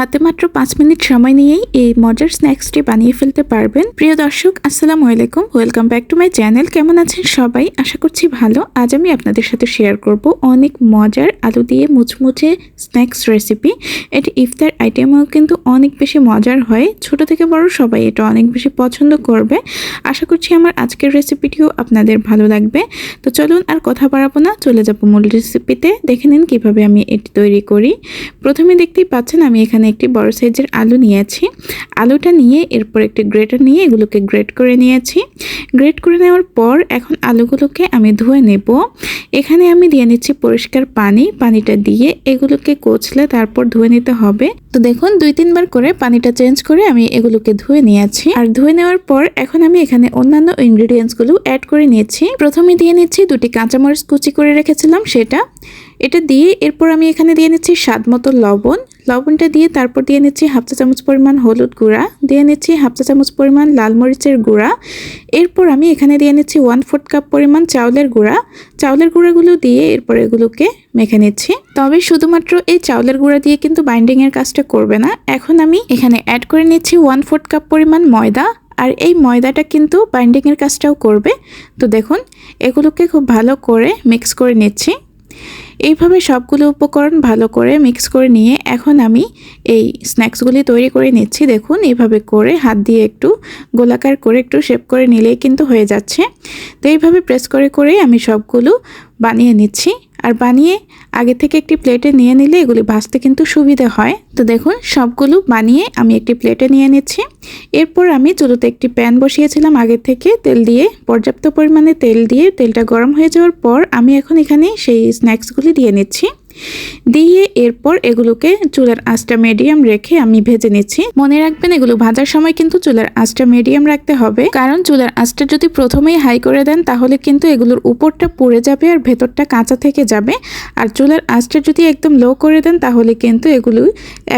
হাতে মাত্র পাঁচ মিনিট সময় নিয়েই এই মজার স্ন্যাক্সটি বানিয়ে ফেলতে পারবেন। প্রিয় দর্শক, আসসালামু আলাইকুম। Welcome back to my channel কেমন আছেন সবাই? আশা করছি ভালো। আজ আমি আপনাদের সাথে শেয়ার করব অনেক মজার আলু দিয়ে মুচমুচে স্ন্যাক্স রেসিপি এটি ইফতার আইটেমও কিন্তু অনেক বেশি মজার হয়। ছোট থেকে বড় সবাই এটা অনেক বেশি পছন্দ করবে। আশা করছি আমার আজকের রেসিপিটিও আপনাদের ভালো লাগবে। তো চলুন আর কথা বাড়াবো না। চলে যাব মূল রেসিপিতে দেখে নিন কীভাবে আমি এটি তৈরি করি। প্রথমে দেখতেই পাচ্ছেন আমি এখানে একটি বড় সাইজের আলু নিয়েছি। আলুটা নিয়ে এরপর একটি গ্রেটার নিয়ে এগুলোকে গ্রেট করে নিয়েছি। গ্রেট করে নেওয়ার পর এখন আলুগুলোকে আমি ধুয়ে নেব। এখানে আমি দিয়ে নিচ্ছি পরিষ্কার পানি। পানিটা দিয়ে এগুলোকে কচলে তারপর ধুয়ে নিতে হবে। তো দেখুন, দুই তিনবার করে পানিটা চেঞ্জ করে আমি এগুলোকে ধুয়ে নিয়েছি। আর ধুয়ে নেওয়ার পর এখন আমি এখানে অন্যান্য ইনগ্রিডিয়েন্টসগুলো অ্যাড করে নিয়েছি। প্রথমে দিয়ে নিচ্ছি দুটি কাঁচামরিচ কুচি করে রেখেছিলাম সেটা। এটা দিয়ে এরপর আমি এখানে দিয়ে নিচ্ছি স্বাদ মতো লবণ। লবণটা দিয়ে তারপর দিয়ে নিচ্ছি হাফ চা চামচ পরিমাণ হলুদ গুঁড়া, দিয়ে নিচ্ছি হাফ চা চামচ পরিমাণ লাল মরিচের গুঁড়া। এরপর আমি এখানে দিয়ে নিচ্ছি ওয়ান ফোর্থ কাপ পরিমাণ চাউলের গুঁড়া। চাউলের গুঁড়াগুলো দিয়ে এরপর এগুলোকে মেখে নিচ্ছি। তবে শুধুমাত্র এই চাউলের গুঁড়া দিয়ে কিন্তু বাইন্ডিংয়ের কাজটা করবে না। এখন আমি এখানে অ্যাড করে নিচ্ছি ওয়ান ফোর্থ কাপ পরিমাণ ময়দা। আর এই ময়দাটা কিন্তু বাইন্ডিংয়ের কাজটাও করবে। তো দেখুন, এগুলোকে খুব ভালো করে মিক্স করে নিচ্ছি। এইভাবে সবগুলো উপকরণ ভালো করে মিক্স করে নিয়ে এখন আমি এই স্ন্যাক্সগুলি তৈরি করে নিচ্ছি। দেখুন, এইভাবে করে হাত দিয়ে একটু গোলাকার করে একটু শেপ করে নিলেই কিন্তু হয়ে যাচ্ছে। তো এইভাবে প্রেস করে করে আমি সবগুলো বানিয়ে নিচ্ছি। আর বানিয়ে আগে থেকে একটি প্লেটে নিয়ে নিলে এগুলি ভাজতে কিন্তু সুবিধে হয়। তো দেখুন, সবগুলো বানিয়ে আমি একটি প্লেটে নিয়ে নিচ্ছি। এরপর আমি চুলোতে একটি প্যান বসিয়েছিলাম আগে থেকে তেল দিয়ে। পর্যাপ্ত পরিমাণে তেল দিয়ে তেলটা গরম হয়ে যাওয়ার পর আমি এখন এখানে সেই স্ন্যাক্সগুলি দিয়ে নিচ্ছি। দিয়ে এরপর এগুলোকে চুলার আঁচটা মিডিয়াম রেখে আমি ভেজে নিচ্ছি। মনে রাখবেন, এগুলো ভাজার সময় কিন্তু চুলার আঁচটা মিডিয়াম রাখতে হবে। কারণ চুলার আঁচটা যদি প্রথমেই হাই করে দেন, তাহলে কিন্তু এগুলোর উপরটা পুড়ে যাবে আর ভেতরটা কাঁচা থেকে যাবে। আর চুলার আঁচটা যদি একদম লো করে দেন, তাহলে কিন্তু এগুলো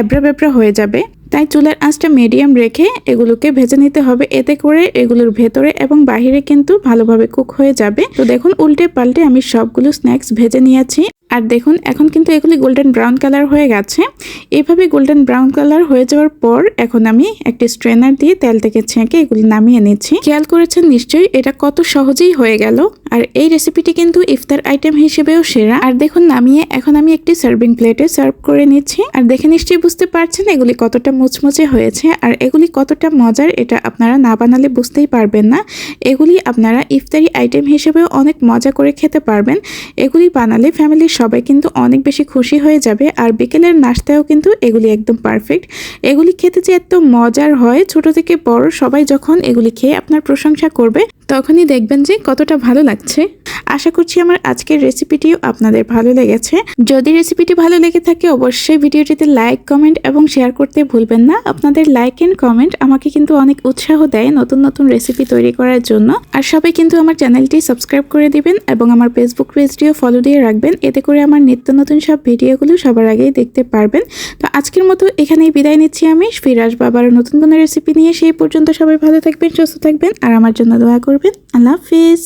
এবড়া বেবড়া হয়ে যাবে। তাই চুলের আঁচটা মিডিয়াম রেখে এগুলোকে ভেজে নিতে হবে। এতে করে এগুলোর ভেতরে এবং বাহিরে কিন্তু ভালোভাবে কুক হয়ে যাবে। তো দেখুন, উল্টে পাল্টে আমি সবগুলো স্ন্যাক্স ভেজে নিয়েছি। আর দেখুন, এখন কিন্তু এগুলি গোল্ডেন ব্রাউন কালার হয়ে গেছে। এভাবে গোল্ডেন ব্রাউন কালার হয়ে যাওয়ার পর এখন আমি একটি স্ট্রেনার দিয়ে তেল থেকে ছেঁকে এগুলি নামিয়ে নিচ্ছি। খেয়াল করেছেন নিশ্চয়ই, এটা কত সহজেই হয়ে গেল। আর এই রেসিপিটি কিন্তু ইফতার আইটেম হিসেবেও সেরা। আর দেখুন, নামিয়ে এখন আমি একটি সার্ভিং প্লেটে সার্ভ করে নিচ্ছি। আর দেখে নিশ্চয়ই বুঝতে পারছেন এগুলি কতটা মুচমুচে হয়েছে আর এগুলি কতটা মজার, এটা আপনারা না বানালে বুঝতেই পারবেন না। এগুলি আপনারা ইফতারি আইটেম হিসেবেও অনেক মজা করে খেতে পারবেন। এগুলি বানালে ফ্যামিলির সবাই কিন্তু অনেক বেশি খুশি হয়ে যাবে। আর বিকেলের নাস্তায়ও কিন্তু এগুলি একদম পারফেক্ট এগুলি খেতে যে এত মজার হয়, ছোট থেকে বড় সবাই যখন এগুলি খেয়ে আপনার প্রশংসা করবে, তখনই দেখবেন যে কতটা ভালো লাগছে। আশা করছি আমার আজকের রেসিপিটিও আপনাদের ভালো লেগেছে। যদি রেসিপিটি ভালো লেগে থাকে, অবশ্যই ভিডিওটিতে লাইক কমেন্ট এবং শেয়ার করতে ভুলবেন না। আপনাদের লাইক এন্ড কমেন্ট আমাকে কিন্তু অনেক উৎসাহ দেয় নতুন নতুন রেসিপি তৈরি করার জন্য। আর সবাই কিন্তু আমার চ্যানেলটি সাবস্ক্রাইব করে দিবেন এবং আমার ফেসবুক পেজটিও ফলো দিয়ে রাখবেন। এতে করে আমার নিত্য নতুন সব ভিডিওগুলো সবার আগেই দেখতে পারবেন। তো আজকের মতো এখানেই বিদায় নিচ্ছি আমি। ফিরে আসব আবার নতুন কোনো রেসিপি নিয়ে। সেই পর্যন্ত সবাই ভালো থাকবেন, সুস্থ থাকবেন, আর আমার জন্য দোয়া করবেন। আল্লাহ হাফিজ।